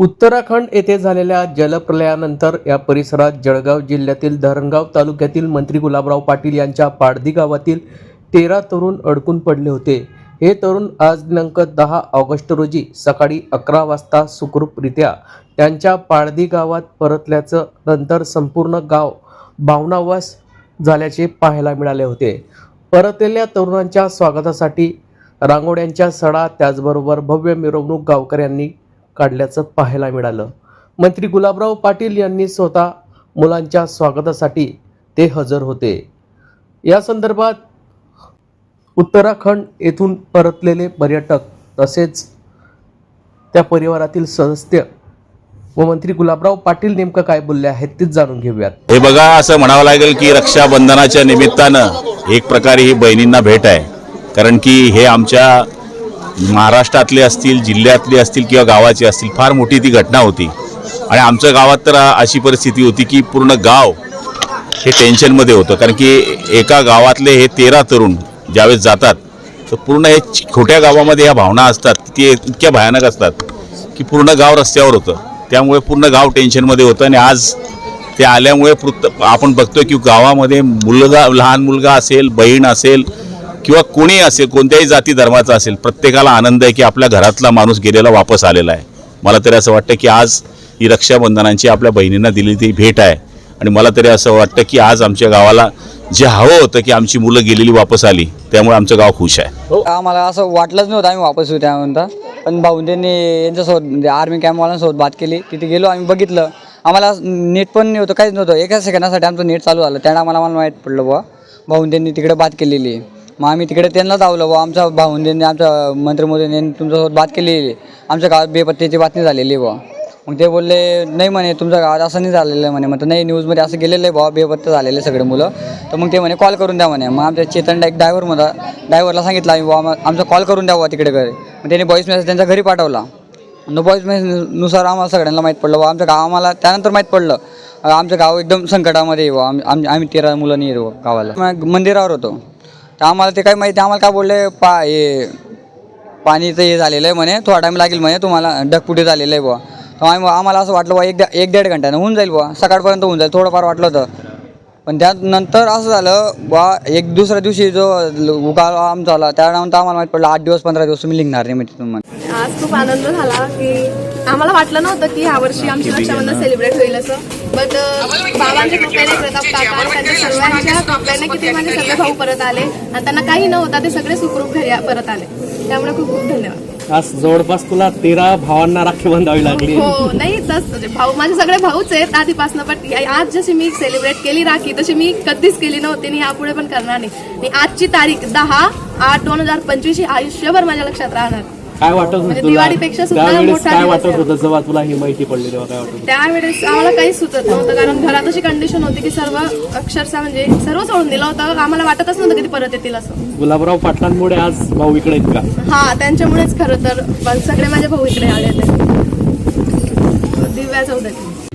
उत्तराखंड येथे झालेल्या जलप्रलयानंतर या परिसरात जळगाव जिल्ह्यातील धरणगाव तालुक्यातील मंत्री गुलाबराव पाटील यांच्या पाडदी गावातील तेरा तरुण अडकून पडले होते. हे तरुण आज दिनांक दहा ऑगस्ट रोजी सकाळी अकरा वाजता सुखरूपरित्या त्यांच्या पाडदी गावात परतल्याचं नंतर संपूर्ण गाव भावनावास झाल्याचे पाहायला मिळाले होते. परतलेल्या तरुणांच्या स्वागतासाठी रांगोळ्यांच्या सडा त्याचबरोबर भव्य मिरवणूक गावकऱ्यांनी काढल्याचं पाहायला मिळालं. मंत्री गुलाबराव पाटील यांनी स्वतः मुलांच्या स्वागतासाठी ते हजर होते. या संदर्भात उत्तराखंड येथून परतलेले पर्यटक तसेच त्या परिवारातील सदस्य व मंत्री गुलाबराव पाटील नेमकं काय बोलले आहेत तेच जाणून घेऊयात. हे बघा असं म्हणावं लागेल की रक्षाबंधनाच्या निमित्तानं एक प्रकारे ही बहिणींना भेट आहे. कारण की हे आमच्या महाराष्ट्रातले असतील जिल्ह्यातले असतील किंवा गावाचे असतील फार मोठी ती घटना होती. आणि आमच्या गावात तर अशी परिस्थिती होती की पूर्ण गाव हे टेन्शनमध्ये होतं. कारण की एका गावातले हे तेरा तरुण ज्यावेळेस जातात तर पूर्ण हे छोट्या गावामध्ये ह्या भावना असतात की ते इतक्या भयानक असतात की पूर्ण गाव रस्त्यावर होतं. त्यामुळे पूर्ण गाव टेन्शनमध्ये होतं आणि आज ते आल्यामुळे पृत- आपण बघतोय की गावामध्ये मुलगा लहान मुलगा असेल बहीण असेल किंवा कोणी असेल कोणत्याही जाती धर्माचा असेल प्रत्येकाला आनंद आहे की आपल्या घरातला माणूस गेलेला वापस आलेला आहे. मला तरी असं वाटतं की आज ही रक्षाबंधनाची आपल्या बहिणींना दिलेली ती भेट आहे. आणि मला तरी असं वाटतं की आज आमच्या गावाला जे हवं होतं की आमची मुलं गेलेली वापस आली त्यामुळे आमचं गाव खुश आहे. आम्हाला असं वाटलंच नव्हतं आम्ही वापस येऊ त्यानंतर. पण भाऊन त्यांनी यांच्यासोबत म्हणजे आर्मी कॅम्पवाल्यांसोबत बात केली. तिथे गेलो आम्ही बघितलं. आम्हाला नेट पण नव्हतं काहीच नव्हतं. एका सेकंदासाठी आमचं नेट चालू झालं. त्या आम्हाला मला माहीत पडलं बुवा. भाऊन त्यांनी तिकडे बात केलेली. आहे मग आम्ही तिकडे त्यांना धावलं बुवा आमच्या भाऊन त्यांनी आमच्या मंत्री तुमच्यासोबत बात केलेली. आहे आमच्या गावात बेपत्त्याची बातमी झालेली आहे बुवा मग ते बोलले नाही म्हणे तुमच्या गावात असं नाही झालेलं आहे म्हणे. मग नाही न्यूजमध्ये असं गेलेलं आहे भावा बेपत्ता झालेले सगळे मुलं. तर मग ते म्हणे कॉल करून द्या म्हणे. मग आमच्या चेतन एक ड्रायव्हर म्हणा ड्रायव्हरला सांगितलं आम्ही बुवा आमचा कॉल करून द्या बुवा तिकडे घरी. मग त्यांनी व्हॉईस मेसेज त्यांच्या घरी पाठवला. व्हॉईस मेसेजनुसार आम्हाला सगळ्यांना माहीत पडलं बुवा आमच्या गाव आम्हाला त्यानंतर माहीत पडलं. आमचं गाव एकदम संकटामध्ये बुवा आम्ही आम्ही आम्ही तेरा मुलं नाही गावाला. मग मंदिरावर होतो. तर आम्हाला ते काय माहिती आम्हाला काय बोलले पा हे पाणीचं हे झालेलं आहे म्हणे थोडा टाईम लागेल म्हणे तुम्हाला ढकपुटी झालेलं आहे बुवा. तर आम्ही आम्हाला असं वाटलं बुवा एक एक दीड घंट्यानं होऊन जाईल बुवा. सकाळपर्यंत होऊन जाईल थोडंफार वाटलं होतं. पण त्यानंतर असं झालं बुवा एक दुसऱ्या दिवशी जो उकाळ आमचा झाला त्यानंतर आम्हाला माहीत पडलं आठ दिवस पंधरा दिवस तुम्ही निघणार नाही म्हणजे तुम्हाला आज खूप आनंद झाला की आम्हाला वाटलं नव्हतं की यावर्षी आमची रक्षाबंधन सेलिब्रेट होईल असं. बट बाबांच्या कृपेने प्रताप काका त्यांच्या सर्वांच्या कृपेने की ते माझे सगळे भाऊ परत आले. आणि त्यांना काही नव्हता ते सगळे सुखरूप घरी परत आले. त्यामुळे खूप खूप धन्यवाद. आज जवळपास तुला तेरा भावांना राखी बांधावी लागली. हो नाही तस म्हणजे भाऊ माझे सगळे भाऊच आहेत आधीपासून पण आज जशी मी सेलिब्रेट केली राखी तशी मी कधीच केली नव्हती आणि यापुढे पण करणार नाही. आजची तारीख दहा आठ दोन हजार पंचवीस ही आयुष्यभर माझ्या लक्षात राहणार. काय वाटत होतं म्हणजे तुला? दिवाळीपेक्षा सुद्धा त्यावेळेस मोठा काय दिवस वाटत आहे. होतं जेव्हा तुला ही माहिती पडली तेव्हा काय वाटत होतं? त्यावेळेस आम्हाला काहीच सुचत नव्हतं कारण घरात अशी कंडिशन होती की सर्व अक्षरशः म्हणजे सर्व सोडून दिलं होतं. आम्हाला वाटतच नव्हतं की ते परत येतील असं. गुलाबराव पाटलांमुळे आज भाऊ इकडे आहेत का? हा त्यांच्यामुळेच खरं तर सगळे माझे भाऊ इकडे आले होते दिव्या चौधरी